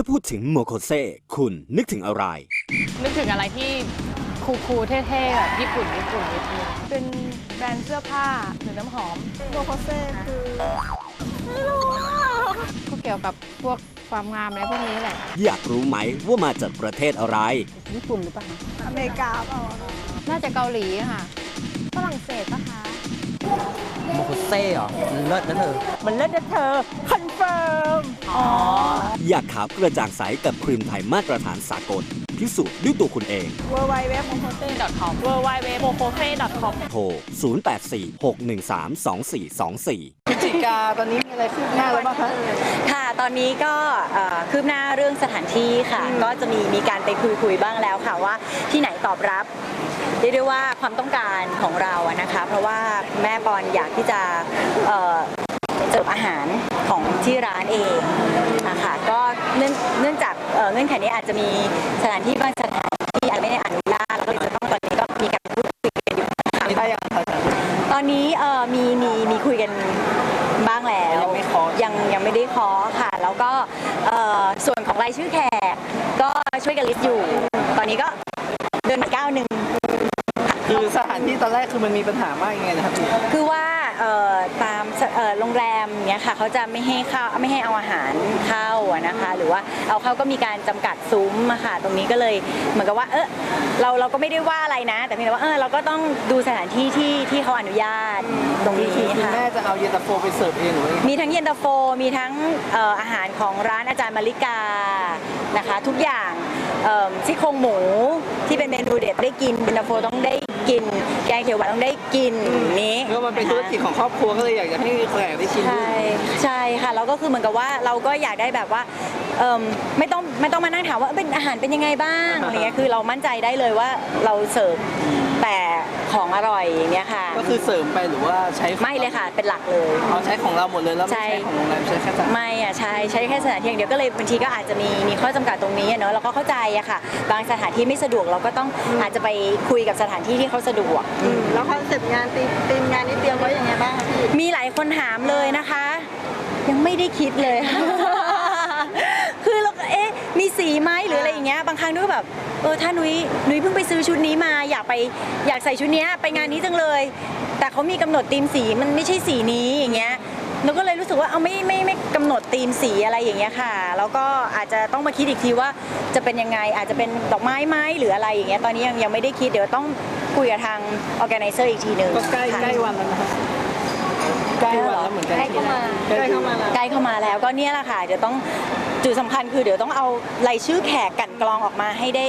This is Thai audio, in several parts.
ถ้าพูดถึงโมโคเซคุณนึกถึงอะไร นึกถึงอะไรที่คูลๆเท่ๆแบบญี่ปุ่นญี่ปุ่นนิดนึงเป็นแบรนด์เสื้อผ้าหรือน้ำหอม โมโคเซ่คือก็เกี่ยวกับพวกความงามอะไรพวกนี้แหละ อยากรู้ไหมว่ามาจากประเทศอะไร ญี่ปุ่นหรือเปล่าอเมริกาเปล่าน่าจะเกาหลีค่ะ ฝรั่งเศสปะคะ โมโคเซ่เหรอมันเลิศนะเธอ มันเลิศนะเธอ คอนเฟิร์ม อ๋อ อยากขาวกระจ่างใสกับครีมไทยมาตรฐานสากล พิสูจน์ด้วยตัวคุณเอง w w w m o k o s e com w w w m o k o s e com โทร 0846132424พิจิกาตอนนี้มีอะไรคืบหน้าแล้วบ้างคะค่ะ ตอนนี้ก็เอ่อคืบหน้าเรื่องสถานที่ค่ะ ก็จะมีมีการไปคุยคุยๆบ้างแล้วค่ะว่าที่ไหนตอบรับ เรียกได้ว่าความต้องการของเราอะนะคะ เพราะว่าแม่ปอนอยากที่จะเอ่อเสิร์ฟอาหารของที่ร้านเองนะคะก็เนื่องเนื่องจากเอ่อเงื่อนไขนี้อาจจะมีสถานที่บางสถานที่อาจไม่ได้อนุญาตแล้วก็จะต้องตอนนี้ก็มีการพูดคุยกันอยู่ค่ะมีได้ยังคะตอนนี้เอ่อมีมีมีคุยกันบ้างแล้ว ยังไม่เคาะ ยังยังไม่ได้เคอค่ะ แล้วก็เอ่อส่วนของรายชื่อแขกก็ช่วยกันลิสต์อยู่ ตอนนี้ก็เดินมาก้าวหนึ่ง คือสถานที่ต อนแรกคือมันมีปัญหามากยังไงนะครับพี่คือว่าเอ่อตามสเอ่อโรงแรมเนี้ยค่ะเขาจะไม่ให้เข้าไม่ให้เอาอาหารเข้าอะนะคะ หรือว่าเอาเข้าก็มีการจำกัดซุ้มอะค่ะตรงนี้ก็เลยเหมือนกับว่าเออเราเราก็ไม่ได้ว่าอะไรนะ แต่เพียงแต่ว่าเออเราก็ต้องดูสถานที่ที่ที่เขาอนุญาตตรงคือนี้คือคุณค่ะ แม่จะเอาเย็นตาโฟไปเสิร์ฟเองหรือว่ายังไงมีทั้งเย็นตาโฟ มีทั้งเอ่ออาหารของร้านอาจารย์มาริกานะคะ ทุกอย่างเอิ่มซี่โครงหมูที่เป็นเมนูเด็ดได้กินเย็นตาโฟต้องได้ กิน แกงเขียวหวานต้องได้กินนี้เพราะมันเป็นธุรกิจของครอบครัวก็เลยอยากจะให้แขกได้ชิมด้ใช่วยใช่ค่ะแล้วก็คือเหมือนกับว่าเราก็อยากได้แบบว่าเอิ่มไม่ต้องไม่ต้องมานั่งถามว่าเป็นอาหารเป็นยังไงบ้างอะไรเงี้ยคือเรามั่นใจได้เลยว่าเราเสิร์ฟแต่ ของอร่อยอย่างเงี้ยค่ะ ก็คือเสริมไปหรือว่าใช้ไม่เลยค่ะ เป็นหลักเลยเอาใช้ของเราหมดเลยแล้วไม่ใช่ใช้ของโรงแรมใช้แค่จานไม่อะใช่ใช้แค่สถานที่อย่างเดียวก็เลยบางทีก็อาจจะมีมีข้อจำกัดตรงนี้อะเนอะเราก็เข้าใจอะค่ะ บางสถานที่ไม่สะดวกเราก็ต้องอาจจะไปคุยกับสถานที่ที่เขาสะดวก แล้วคอนเซ็ปต์งานตีมตีมงานนี้เตรียมไว้ยังไงบ้างคะพี่มีหลายคนถามเลยนะคะ ยังไม่ได้คิดเลย คือเราก็เอ๊ะมีสีไหมหรืออะไรอย่างเงี้ยบางครั้งนุ้ยก็แบบ เออถ้านุ้ยนุ้ยเพิ่งไปซื้อชุดนี้มาอยากไปอยากใส่ชุดเนี้ยไปงานนี้จังเลย แต่เขามีกำหนดธีมสีมันไม่ใช่สีนี้อย่างเงี้ยนุ้ก็เลยรู้สึกว่าเอาไม่ไม่ไม่กำหนดธีมสีอะไรอย่างเงี้ยค่ะ แล้วก็อาจจะต้องมาคิดอีกทีว่าจะเป็นยังไงอาจจะเป็นดอกไม้ไหมหรืออะไรอย่างเงี้ยตอนนี้ยังยังไม่ได้คิดเดี๋ยวต้องคุยกับทาง organizer อีกทีหนึ่งก็ใกล้ค่ะใกล้วันแล้วนะครับใกล้วันแล้วเหมือนกันใกล้เข้ามาใกล้เข้ามาใกล้เข้ามาแล้วก็เนี่ยแหละค่ะเดี๋ยวต้อง จุดสำคัญคือเดี๋ยวต้องเอารายชื่อแขกกลันกรองออกมาให้ได้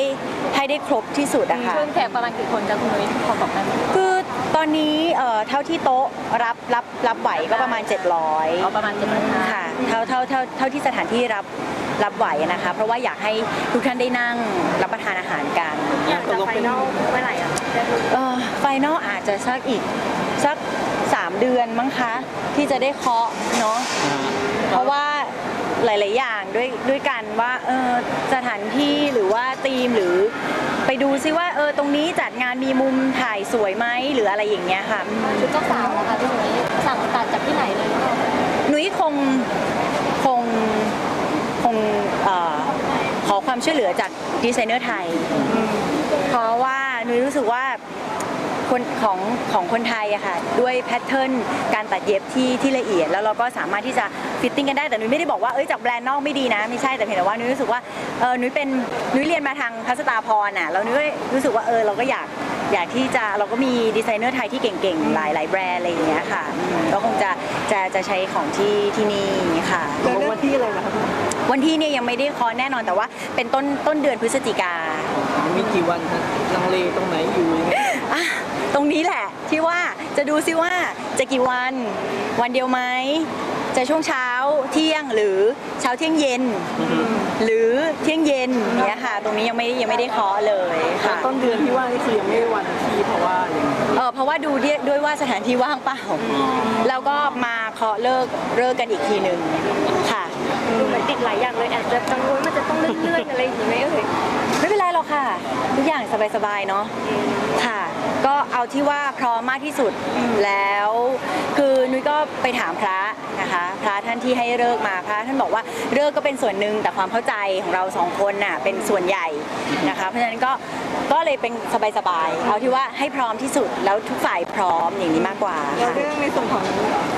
ให้ได้ครบที่สุดอะค่ะเพื่อนแขกประมาณกี่คนจะคุณนุ้ยพอบอกได้ไหมคือตอนนี้เอ่อเท่าที่โต๊ะรับรับรับไหวก็ประมาณ 700 เอาประมาณเจ็ดพันห้าค่ะเท่าเท่าเท่าเท่าที่สถานที่รับรับไหวนะคะ เพราะว่าอยากให้ทุกท่านได้นั่งรับประทานอาหารกันอยากจะไฟนอลเมื่อไหร่อะไฟนอลอาจจะสักอีกสัก 3 เดือนมั้งคะ ที่จะได้เคาะเนาะเพราะว่า หลาย ๆ อย่างด้วยด้วยกันว่าเออสถานที่หรือว่าธีมหรือไปดูซิว่าเออตรงนี้จัดงานมีมุมถ่ายสวยไหมหรืออะไรอย่างเงี้ยค่ะชุดเจ้าสาวเหรอคะพี่นุ้ยสั่งตัดจากที่ไหนเลยหรือเปล่านุ้ยคงคงคงเอ่อขอความช่วยเหลือจากดีไซเนอร์ไทย เพราะว่านุ้ยรู้สึกว่า คนของของคนไทยอะค่ะด้วยแพทเทิร์นการตัดเย็บที่ที่ละเอียด แล้วเราก็สามารถที่จะฟิตติ้งกันได้แต่นุ้ยไม่ได้บอกว่าเอ้ยจากแบรนด์นอกไม่ดีนะไม่ใช่แต่เพียงแต่ว่านุ้ยรู้สึกว่าเออนุ้ยเป็นนุ้ยเรียนมาทางพัสตาพรน่ะแล้วนุ้ยก็รู้สึกว่าเออเราก็อยากอยากที่จะเราก็มีดีไซเนอร์ไทยที่เก่งๆ หลายหลายแบรนด์อะไรอย่างเงี้ยค่ะอืมก็คงจะจะจะใช้ของที่ที่นี่ค่ะตกลงวันที่อะไรนะครับวันที่เนี่ยยังไม่ได้เคอแน่นอนแต่ว่าเป็นต้นต้นเดือนพฤศจิกา มีกี่วันครับลังเลตรงไหนอยู่ยังไงอะตรงนี้แหละที่ว่าจะดูซิว่าจะกี่วัน วันเดียวไหมจะช่วงเช้าเที่ยงหรือเช้าเที่ยงเย็น หรือเที่ยงเย็นเนี้ยค่ะ ตรงนี้ยังไม่ยังไม่ได้เคาะเลยแล้วค่ะ ต้นเดือนที่ว่านี่คือยังไม่ได้วันที่เพราะว่าอย่างไรเออเพราะว่าดูด้วยด้วยว่าสถานที่ว่างเปล่า แล้วก็มาเคาะเลิกเลิกกันอีกทีหนึ่งค่ะ ดูเหมือนติดหลายอย่างเลยแอบจะกังวลว่าจะต้องเลื่อนๆอะไรอย่างงี้ไหมเอ่ยไม่เป็นไรหรอกค่ะ ทุกอย่างสบายๆเนาะค่ะ ก็เอาที่ว่าพร้อมมากที่สุดแล้ว คือนุ้ยก็ไปถามพระนะคะ พระท่านที่ให้เลิกษ์มาพระท่านบอกว่าเลิกษ์ก็เป็นส่วนหนึ่งแต่ความเข้าใจของเราสองคนน่ะเป็นส่วนใหญ่นะคะ เพราะฉะนั้นก็ก็เลยเป็นสบายๆเอาที่ว่าให้พร้อมที่สุดแล้วทุกฝ่ายพร้อมอย่างนี้มากกว่าแล้วค่ะ เรื่องในส่วนของ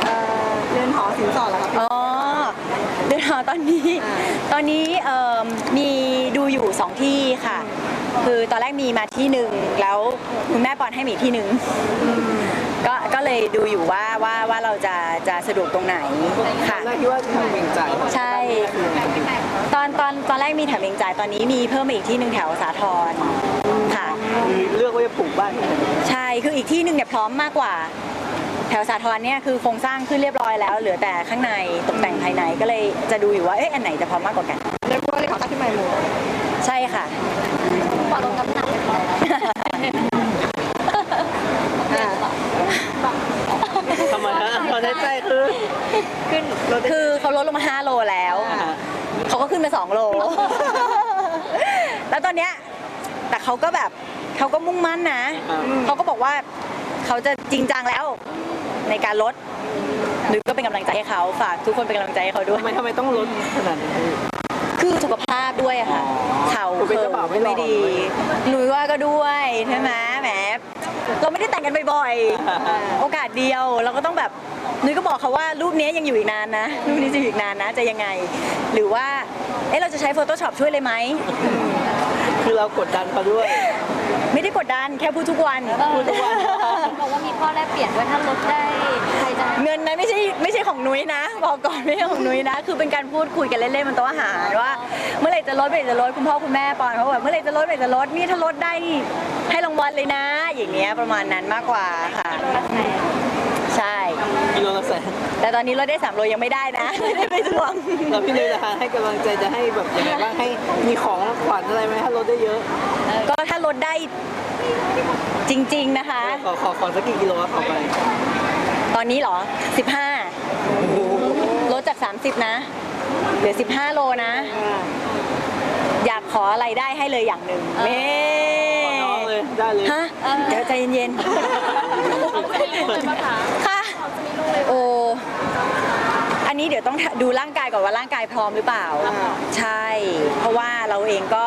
เอ่อเรือนหอสินสอดล่ะครับอ๋อเดือนหอ ตอนนี้อ่าตอนนี้เอิ่มมีดูอยู่สองที่ค่ะ คือตอนแรกมีมาที่หนึ่งแล้วคุณแม่ปอนให้มีที่หนึ่งก็ก็เลยดูอยู่ว่าว่าว่าเราจะจะสะดวกตรงไหนค่ะ แรกคิดว่าทางเวียงจ่ายใช่ตอนตอนตอนแรกมีแถวเมงจ่ายตอนนี้มีเพิ่มมาอีกที่หนึ่งแถวสาทรค่ะคือเลือกว่าจะปลูกบ้านที่ไหนใช่คืออีกที่หนึ่งเนี่ยพร้อมมากกว่า แถวสาทรเนี่ยคือโครงสร้างขึ้นเรียบร้อยแล้ว เหลือแต่ข้างในตกแต่งภายในก็เลยจะดูอยู่ว่าเอ๊ะอันไหนจะพร้อมมากกว่ากันเรียกว่าเลยขอตั้งที่ใหม่หมดใช่ค่ะปอลงน้ำหนักอ่าทำไมฮะตอนนี้ใจคือขึ้นรถคือเขาลดลงมา 5 โลแล้วอ่าเขาก็ขึ้นมา 2 โล แล้วตอนเนี้ยแต่เขาก็แบบเขาก็มุ่งมั่นนะเขาก็บอกว่า เขาจะจริงจังแล้วในการลดหรือก็เป็นกำลังใจให้เขาฝากทุกคนเป็นกำลังใจให้เขาด้วย ทำไมทำไมต้องลดขนาดนี้ คือสุขภาพด้วยอะค่ะอ๋อเข่าคุณเป็นเขิเจ้าบ่าวไม่นหล่อ ไม่ดีหนุ่ยว่าก็ด้วยใช่ไหมแหม เราไม่ได้แต่งกันบ่อยๆ โอกาสเดียวเราก็ต้องแบบหนุ่ยก็บอกเขาว่ารูปนี้ยังอยู่อีกนานนะ รูปนี้จะอยู่อีกนานนะ จะยังไง หรือว่า เอ๊ะเราจะใช้ Photoshop ช่วยเลยไหม คือเรากดดันเขาด้วย ไม่ได้กดดันแค่พูดทุกวัน พูดทุกวัน บอกว่ามีข้อแลกเปลี่ยนด้วยถ้าลดได้ใครจะเงินนั้นไม่ใช่ไม่ใช่ของนุ้ยนะบอกก่อนไม่ใช่ของนุ้ยนะ คือเป็นการพูดคุยกันเล่นๆบนโต๊ะอาหารว่า เมื่อไหร่จะลดเมื่อไหร่จะลดคุณพ่อคุณแม่ปอนเขาบอกเมื่อไหร่จะลดเมื่อไหร่จะลดนี่ถ้าลดได้นี่ให้รางวัลเลยนะ อย่างเงี้ยประมาณนั้นมากกว่าค่ะใช่ กิโลละแสนแต่ตอนนี้ลดได้3โลยังไม่ได้นะ ไม่ได้ไปทวง แล้วพี่นุ้ยจะให้กำลังใจจะให้แบบยังไงบ้างให้มีของขวัญอะไรไหมถ้าลดได้เยอะก็ถ้าลดได้จริง ๆนะคะ ขอขอขอสักกี่กิโลครับขอไปตอนนี้เหรอ 15 ลดจาก 30 นะ เหลือ 15 โลนะ อยากขออะไรได้ให้เลยอย่างหนึ่งเน่ขอน้องเลยได้เลยฮะ เดี๋ยวใจเย็นๆค่ะ โอ้อันนี้เดี๋ยวต้องดูร่างกายก่อนว่าร่างกายพร้อมหรือเปล่า ใช่ เพราะว่าเราเองก็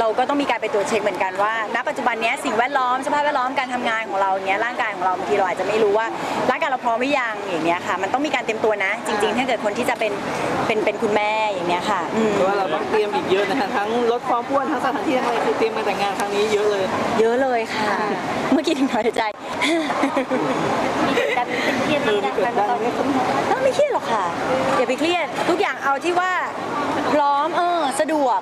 เราก็ต้องมีการไปตรวจเช็คเหมือนกันว่าณปัจจุบันเนี้ยสิ่งแวดล้อมสภาพแวดล้อมการทำงานของเราเนี้ยร่างกายของเราบางทีเราอาจจะไม่รู้ว่าร่างกายเราพร้อมหรือยังอย่างเนี้ยค่ะมันต้องมีการเตรียมตัวนะ จริง ๆ ถ้าเกิดคนที่จะเป็นเป็นเป็นคุณแม่อย่างเนี้ยค่ะอืมเพราะว่าเราต้องเตรียมอีกเยอะนะฮะทั้งลดความอ้วนทั้งสถานที่ทั้งอะไรคือเตรียมมาแต่งงานครั้งนี้เยอะเลย เยอะเลยค่ะ เมื่อกี้ถึงถอนหายใจการเครียดคือไม่มีได้เกิดได้ไหมก็ไม่เครียดหรอกค่ะอย่าไปเครียดทุกอย่างเอาที่ว่าพร้อมเออสะดวก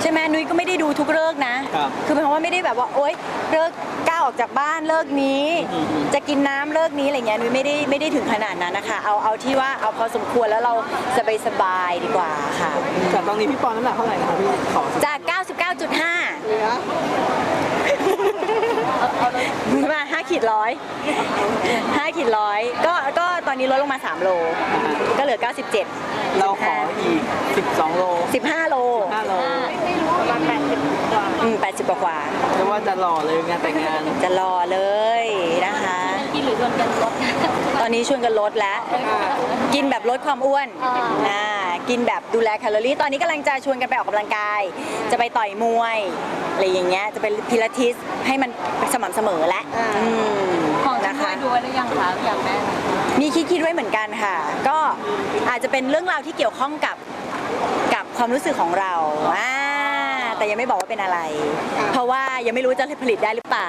ใช่ไหมนุ้ยก็ไม่ได้ดูทุกเลิกษ์นะ ครับคือหมายความว่าไม่ได้แบบว่าโอ๊ยเลิกก้าวออกจากบ้านเลิกนี้อืม จะกินน้ำเลิกนี้อะไรเงี้ยนุ้ยไม่ได้ไม่ได้ถึงขนาดนั้นนะคะ เอาเอาที่ว่าเอาพอสมควรแล้วเราสบายสบายๆดีกว่าค่ะแต่ตอนนี้พี่ปอนน้ำหนักเท่าไหร่นะครับพี่ขอสักจาก 99.5เหลือมา5ขีดร้อย5ขีดร้อยก็ก็ตอนนี้ลดลงมา 3 โล ก็เหลือ 97 เราขออีก 12 โล 15 โล5โลอืม 80 กว่ากว่าเรียกว่าจะหล่อเลยงานแต่งงาน จะรอเลยนะคะ กินหรือชวนกันลดตอนนี้ชวนกันลดแล้ว กินแบบลดความอ้วนอ่าอ่ากินแบบดูแลแคลอรี่ ตอนนี้กำลังจะชวนกันไปออกกำลังกาย จะไปต่อยมวยอะไรอย่างเงี้ย จะเป็นพิลาทิสให้มันสม่ำเสมอแล้วอืมของจะนะช่วคะ ยดูไว้หรือยังคะอย่างแม่มีคิดคิดไว้เหมือนกันค่ะ ก็อาจจะเป็นเรื่องราวที่เกี่ยวข้องกับกับความรู้สึกของเราอ่า แต่ยังไม่บอกว่าเป็นอะไร เพราะว่ายังไม่รู้จะผลิตได้หรือเปล่า